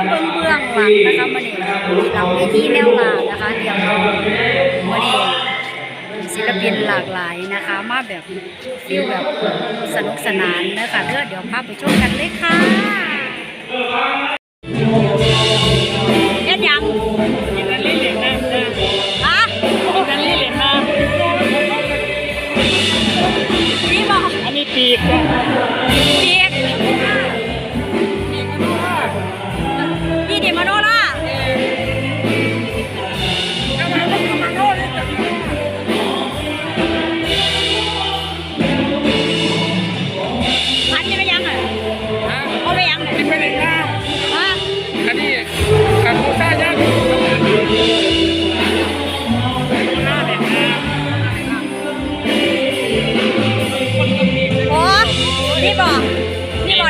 มาเบื้องเบื้องหลังนะคะมาเนี่ยหลังเวทีแนวหลานะคะเดี๋ยวมาเนี่ยศิลปินหลากหลายนะคะ มาแบบฟิลแบบสนุกสนานนะคะเด้อเดี๋ยวพาไปชมกันเลยค่ะ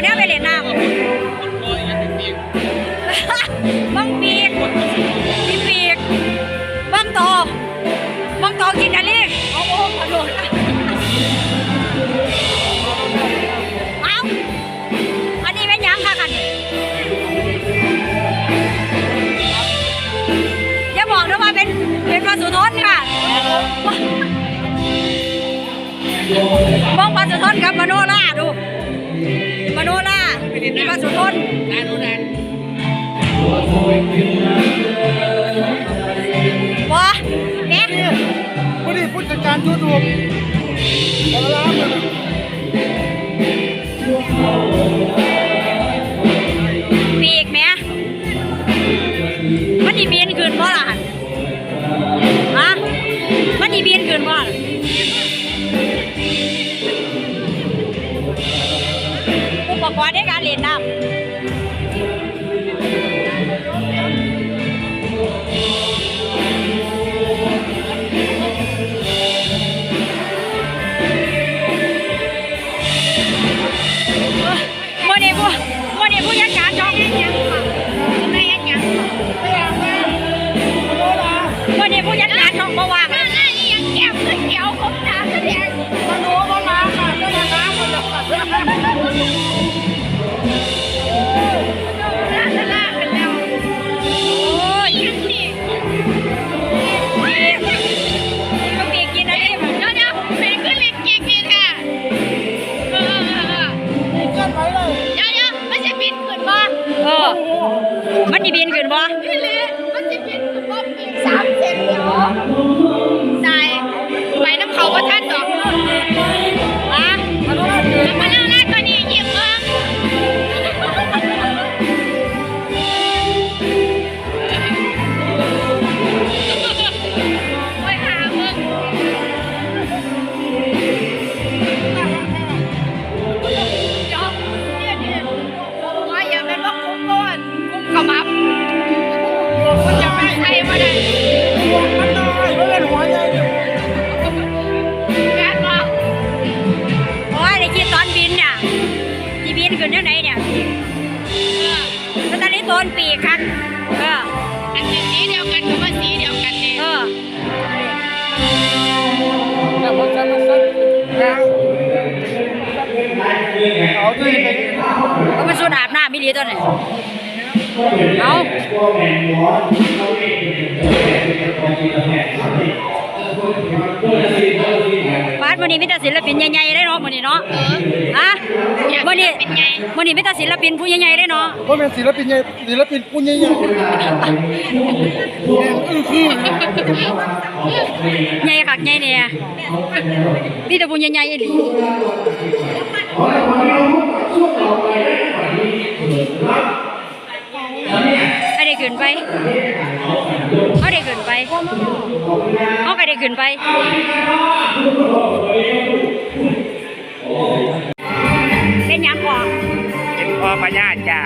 เนี่ยไปเล่นน้ำโอ้ยอันนี้ปีบังปีกมีปีกบังโตบังโตกินอะไรเอาโอ้ขอโทษเอาอันนี้เป็นยังค่ะกันอย่าบอกนะว่าเป็นเป็นปลาสุทนค่ะมองปลาสุทนกับมโนล่าดู มโนล่าเป็นปลาสุทนนานรู้นานวะแม่ผู้ดีผู้จัดการยูทูบ ช่องบ่ว่างแล้วนี่ยังแก้มขึ้นเขียวผมตาแดงมาโน้มามาค่ะก็มาน้ำมาหนน่าจะลากกันแล้วโอ้ยยังนี่ก็ปีกกินอะไรแบบเดี๋ยวเดี๋ยวแม่ก็เล็กกินกินค่ะเออเกินไปเลยเดี๋ยวเดี๋ยวมันจะบินขึ้นบ่ ตอนนี้ต้นปีกครับเอออันนี้สีเดียวกันกับว่าสีเดียวกันเนี่ยเออแต่ผมจะมาสักนะเอาด้วยไปเอามันสูดอาบน้ำไม่ดีตัวนี้เอา บาสวันนี้มีแต่ศิลปินใหญ่ๆได้เนาะวันนี้เนาะฮะวันนี้วันนี้มีแต่ศิลปินผู้ใหญ่ๆได้เนาะเพราะเป็นศิลปินใหญ่ศิลปินผู้ใหญ่ใหญ่อื้อคือใหญ่คักใหญ่เนี่ยมีแต่ผู้ใหญ่ๆอีหลีให้ได้ ขึ้นไปเขาได้ขึ้นไปเขาก็ได้ขึ้นไปเป็นหยังก่อนเป็นพ่อพญาจ้า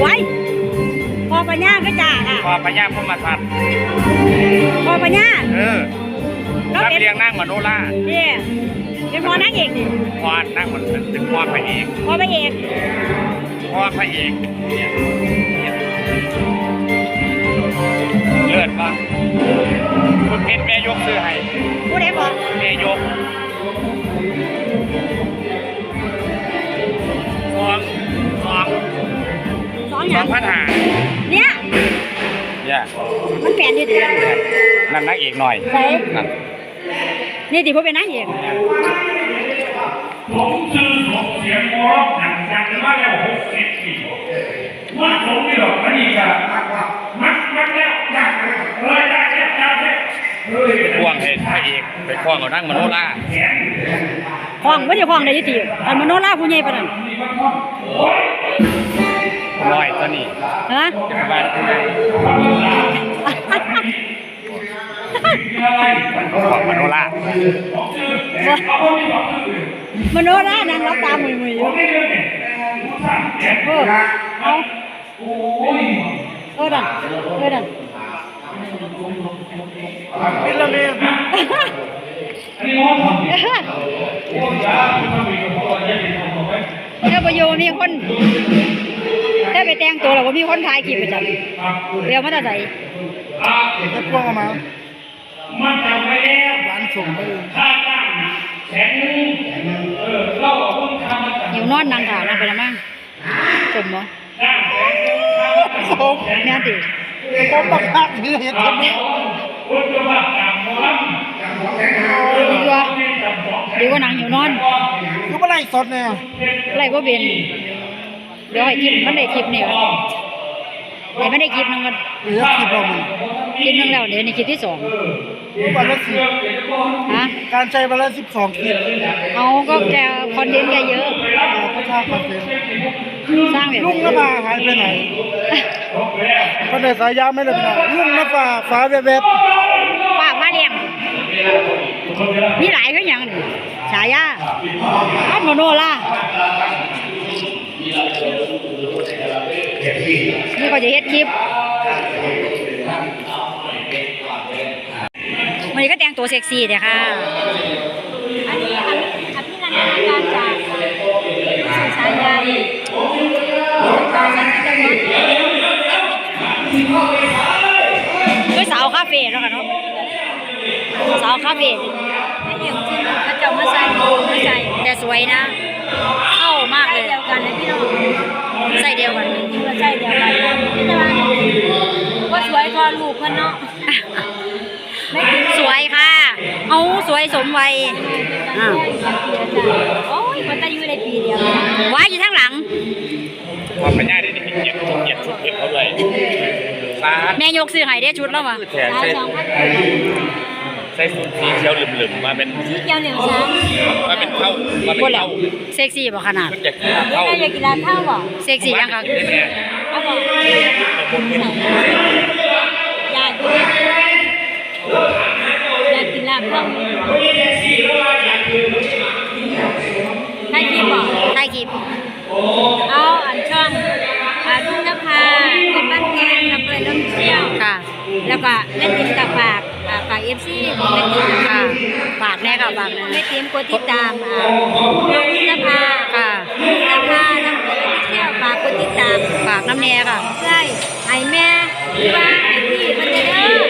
ไว้พอปัญญาก็จ่าค่ะพ่อพญาพมาทัดพอปัญญาเออแล้วรับเป็นเลี้ยงนั่งมโนล่าเนี่ยเป็นพอนักเอกนี่พ่อนั่งมันเป็นพ่อพระเอกพอพระเอกพ่อพระเอก คุณเพชรแม่ยกซื้อให้ผู้ใดบอกแม่ยกสองสองสองอสย่าองงพันหามันแปลนอยู่ดีนั่นนักเอกหน่อยใช่นั่นนี่ติผู้เป็นนางเอกผมซื้อของเสียงมอสหนังจังมาแล้วหกสิบปีว่าผมนี่หรอกมันนี่ก็มักมักแล้วอยากเลยได้แล้วได้แล้วเฮ้ย ไปควงให้พระ เอกไปควงเอานั่งมโนราแขนห้องบ่ได้ห้องได้อยุติอันมโนราผู้ใหญ่ปานนั้นน้อยตัวนี้ฮะจะไปบ้านควงมโนรามโนรานั่งรับตามือๆอยู่เออเอาเออดันเออดันเป็ นละเมนอันนี้มอสทำดีโอ้ยยาทำดีกับพ่อยังดีทำไว้ถ้าไปอยู่มีคนถ้าไปแต่งตัวแล้วบ่มีคนถ่ายคลิปประจำเดี๋ยวมาแตาใส่จะพวงมามันจะไม่แล้วหวานส่งไปค่าจ้างแสนนึงเออเล่าว่าเพิ่งทำมาจากอยู่นอนนางถามนางไปละมั่งสมบ่จ้างแสนนึงทำมาจากสองแม่นติผมบักคักนี่ เห็นคนนี้คนจะว่าจำมอลดีกว่าำจำสองดีกว่านางอยู่นอนคือเมื่อไรสดเนี่ยไล่บ่เป็นเดี๋ยวให้คลิปมันได้คลิปนี่วะให้มันได้คลิปหนึงกันเหลือสิบเรามันคลิปหนึงแล้วเดี๋ยวนี่คลิปที่สองวันละสิบฮะการใช้วันละสิบสองคลิปเอาก็แกคอนเทนต์แกเยอะพระเจ้าคอนเทนต์สร้างแบบลุงนภาหายไปไหนคนในสายยาไม่ได้ไปไหนลุงนภาฟ้าแวบป้ามาเลี้ยง มีหลายคือหยังนี่ฉายาอันโมโนล่านี่ก็จะเฮ็ดคลิปวันนี้ก็แต่งตัวเซ็กซี่เด้ค่ะ อันนี้อภินันทนาการจากสื่อสารยาด้วยสาวคาเฟ่แล้วกันเนาะ สาวคาเฟ่ไม่เห็นจริงเขาจะมาใส่ไม่ใส่แต่สวยนะ เข้ามากเลยเดียวกันเลยพี่น้องใส่เดียวกันจริงๆก็ใส่เดียวกันพี่ตะวันว่าสวยทอลูกเพื่อนเนาะสวยค่ะ เอาสวยสมวัยอ่าโอ้ยมันจะอยู่ในปีเดียวไว้อยู่ข้างหลังความเป็นญาติได้เกียรติเกียรติชุดเกียรติเขาเลยตาแม่ยกซื้อให้ได้ชุดแล้ววะแขนใส่ ใส่สูทสีเขียวเหลืองๆมาเป็นที่เกี่ยวเหนียวช้างมาเป็นเข้ามาพูเป็ดนแล้วเข้าเซ็กซี่บ่ขนาดชุดจากเข้าแม่อยากกินร้านข้าวบ่เซ็กซี่ยังคะได้แน่เอาบ่อยากดูอยากกินร้านข้าวให้กินบ่ถ่ายคลิปเอาอันช่องอาลุงนภาเป็นบ้านแพงอำเภอน้ำเชี่ยวค่ะ แล้วก็แม่ติมกับฝาก อ่าฝากเอฟซีของแม่ติมค่ะ ฝากแน่ค่ะฝากแน่แม่ติมกดติดตามอ่าลุงนภาค่ะลุงนภาน้ำเกลือเชี่ยวฝากกดติดตามฝากน้ำแน่ค่ะ ใช่ไอ้แม่ที่ว่าไอ้พี่มันจะเด้อ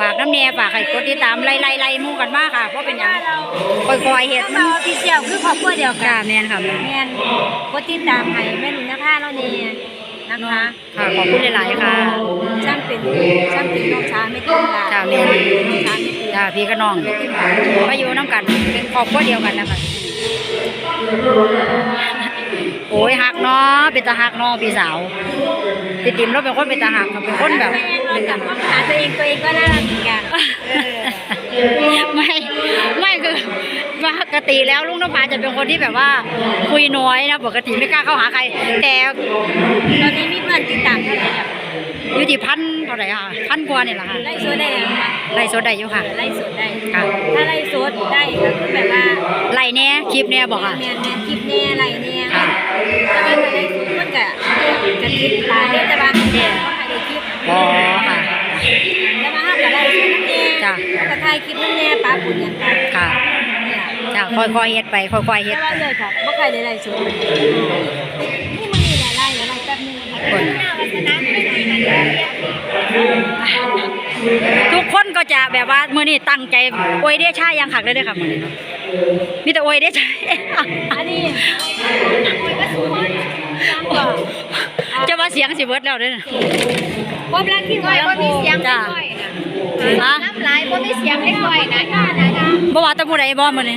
ฝากน้ำแน่ฝากให้กดติดตามไล่ไล่ไล่มู่กันมากค่ะเพราะเป็นหยังว่าเราค่อยๆเฮ็ดมันพี่เชี่ยวคือครอบครัวเดียวกันแมนค่ะแมนกดติดตามให้แม่ลุงนภาเราเนี่ยนะคะค่ะขอบคุณหลายๆค่ะ ช่างเป็นช่างเป็นน้องช้างไม่ติมค่ะค่ะแม่น น้องช้างไม่ติมจ้าพี่กับน้องมาอยู่น้ำกันเป็นครอบครัวเดียวกันนะคะโอ้ยหักเนาะเป็นตาหักเนาะพี่สาวพี่ติ๋มเราเป็นคนเป็นตาหักค่ะเป็นคนแบบเป็นกันว่าหาตัวเองตัวเองก็น่ารักเหมือนกันไม่ไม่คือปกติแล้วลุงน้ำพาจะเป็นคนที่แบบว่า คุยน้อยนะปกติไม่กล้าเข้าหาใคร แต่ตอนนี้มีเพื่อนติดตามเท่าไหร่แล้ว อยู่ที่พันเท่าไหร่ค่ะพันกว่านี่แหละค่ะไล่สดได้แล้วค่ะไล่สดได้อยู่ค่ะ ไล่สดได้ค่ะ ถ้าไล่สดได้ก็คือแบบว่าไล่แน่คลิปแน่บอกค่ะแมนแมนคลิปแน่ไล่แน่ค่ะถ้าว่าถ้าไล่สดมันก็กระติดตาเด้แต่ว่าเนี่ยเขาถ่ายได้คลิปอ๋อค่ะแต่ว่าเขาก็ไล่สดแน่จ้ะก็ถ่ายคลิปนั่นแน่ป้าปุ่นอย่างกันค่ะเนี่ยจ้ะค่อยๆเฮ็ดไปค่อยๆเฮ็แต่ดว่าไปเลยค่ะบ่เคยได้ไล่สดเลยนี่มันมีหลายๆเดี๋ยวไล่แป๊บนึง ค่ะคนหน้าวัฒนะไม่ไหนมันเยอะแยะทุกคนก็จะแบบว่ามื้อนี้ตั้งใจโอยเดชายังขักเลยเด้อค่ะมื้อนี้เนาะมีแต่โอยเดชาอันนี้โอ้ยก็สุดยอดจังกว่าจะว่าเสียงสิเบิดแล้วเด้อพบแล้วที่หัก้วอยบ่ลำโพมีงเสียงเล็จ้ะกก้อยนะฮะน้ำลายบ่มีเสียงเล็กก้อยนะย่านะนะบ่ว่าแตะมูใดบ่มื้อนี้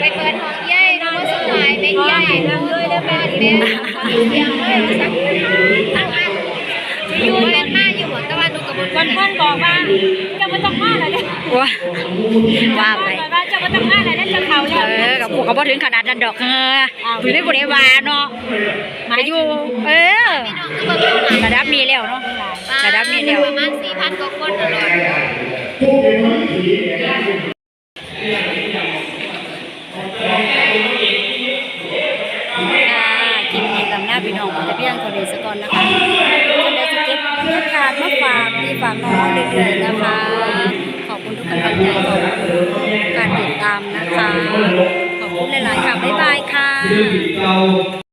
ไปเปิดห้องใหญ่น้องสลายแม่ ใหญ่นั่งเลยเด้อแม่แม่เสียงเลยสักทั้งอันอยู่เล่นมาอยู่ตะวันดูกับบุญวันเพิ่นบอกว่าจะมาต้องมาแล้วเนี่ยว่าว่าไปว่าจะมาต้องมาแล้วเนี่ยจะเขาเอแล้วอกับพวกก็บ่ถึงขนาดนั้นดอกเออถึงได้บ่ได้ว่าเนาะมาอยู่เออพี่น้องคือเบิ่งเท่าไหร่ระดับนี้แล้วเนาะระดับนี้แล้วประมาณ4,000กว่าคนตลอด พี่น้องมาแต่เพียงเท่านี้ซะก่อนนะคะจะได้สิเก็บบรรยากานมาฝากพี่ฝากน้องเรื่อยๆนะคะ ขอบคุณทุกกำลังใจขอบคุณการติดตามนะคะ ขอบคุณหลายๆค่ะบ๊ายบายค่ะ